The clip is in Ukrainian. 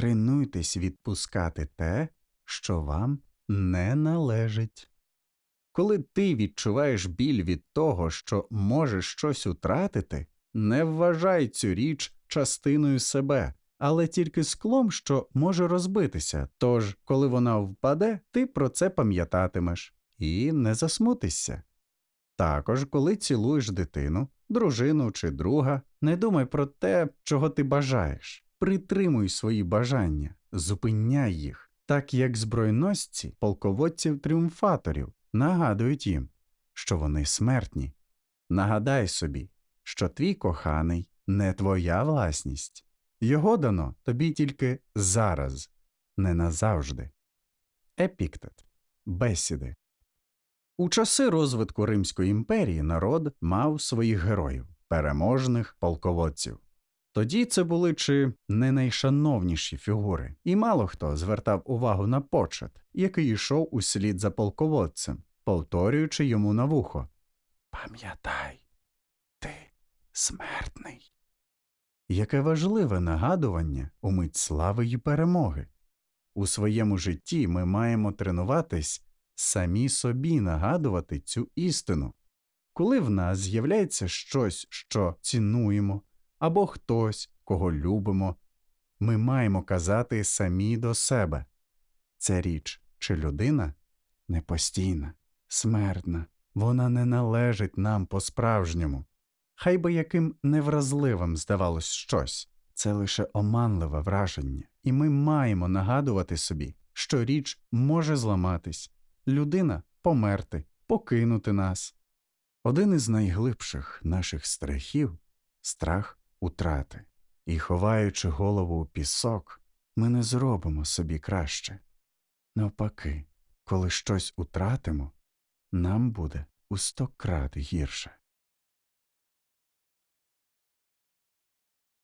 Тренуйтесь відпускати те, що вам не належить. Коли ти відчуваєш біль від того, що можеш щось утратити, не вважай цю річ частиною себе, але тільки склом, що може розбитися. Тож, коли вона впаде, ти про це пам'ятатимеш і не засмутишся. Також, коли цілуєш дитину, дружину чи друга, не думай про те, чого ти бажаєш. Притримуй свої бажання, зупиняй їх, так як збройносці полководців тріумфаторів нагадують їм, що вони смертні. Нагадай собі, що твій коханий не твоя власність. Його дано тобі тільки зараз, не назавжди. Епіктет. Бесіди. У часи розвитку Римської імперії народ мав своїх героїв, переможних полководців. Тоді це були чи не найшановніші фігури, і мало хто звертав увагу на почет, який йшов услід за полководцем, повторюючи йому на вухо Пам'ятай, ти смертний. Яке важливе нагадування у мить слави й перемоги. У своєму житті ми маємо тренуватись самі собі нагадувати цю істину. Коли в нас з'являється щось, що цінуємо, або хтось, кого любимо, ми маємо казати самі до себе. Ця річ чи людина? Непостійна, смертна, вона не належить нам по-справжньому. Хай би яким невразливим здавалось щось, це лише оманливе враження, і ми маємо нагадувати собі, що річ може зламатись, людина померти, покинути нас. Один із найглибших наших страхів страх утрати, і, ховаючи голову у пісок, ми не зробимо собі краще. Навпаки, коли щось утратимо, нам буде у сто крат гірше.